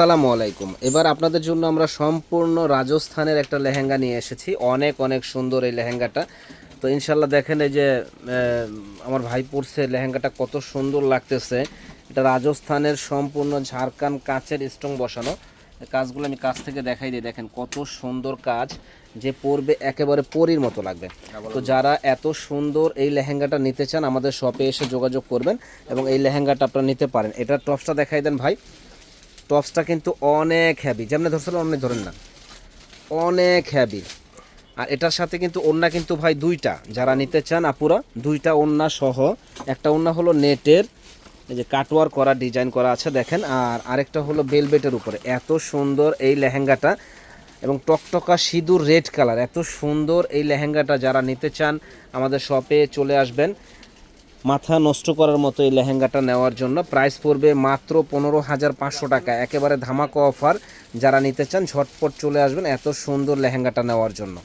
আসসালামু আলাইকুম। এবার আপনাদের জন্য আমরা সম্পূর্ণ রাজস্থানের একটা লেহেঙ্গা নিয়ে এসেছি। অনেক অনেক সুন্দর এই লেহেঙ্গাটা। তো ইনশাল্লাহ দেখেন এই যে আমার ভাই পড়ছে লেহেঙ্গাটা কত সুন্দর লাগতেছে। এটা রাজস্থানের সম্পূর্ণ ঝাড়খান কাচের স্ট্রং বসানো। কাজগুলো আমি কাছ থেকে দেখাই দিই। দেখেন কত সুন্দর কাজ। যে পরবে একেবারে পরীর মতো লাগবে। তো যারা এত সুন্দর এই লেহেঙ্গাটা নিতে চান, আমাদের শপে এসে যোগাযোগ করবেন এবং এই লেহেঙ্গাটা আপনারা নিতে পারেন। এটার টপসটা দেখাই দেন ভাই। টপসটা কিন্তু অনেক হ্যাভি যেমন ধরছিল অমনি ধরেন না। অনেক হ্যাভি আর এটার সাথে কিন্তু ওন্না কিন্তু ভাই দুইটা। যারা নিতে চান আপুরা, দুইটা ওন্না সহ। একটা ওন্না হলো নেটের, এই যে কাটওয়ার করা ডিজাইন করা আছে, দেখেন। আর আরেকটা হলো বেলবেটের উপরে। এত সুন্দর এই লেহেঙ্গাটা। এবং টকটকা সিঁদুর রেড কালার এত সুন্দর এই লেহেঙ্গাটা যারা নিতে চান, আমাদের শপে চলে আসবেন। মাথা নষ্ট করার মতো এই লেহেঙ্গাটা নেওয়ার জন্য প্রাইস পড়বে মাত্র পনেরো হাজার পাঁচশো টাকা। একেবারে ধামাকা অফার। যারা নিতে চান, ঝটপট চলে আসবেন এত সুন্দর লেহেঙ্গাটা নেওয়ার জন্য।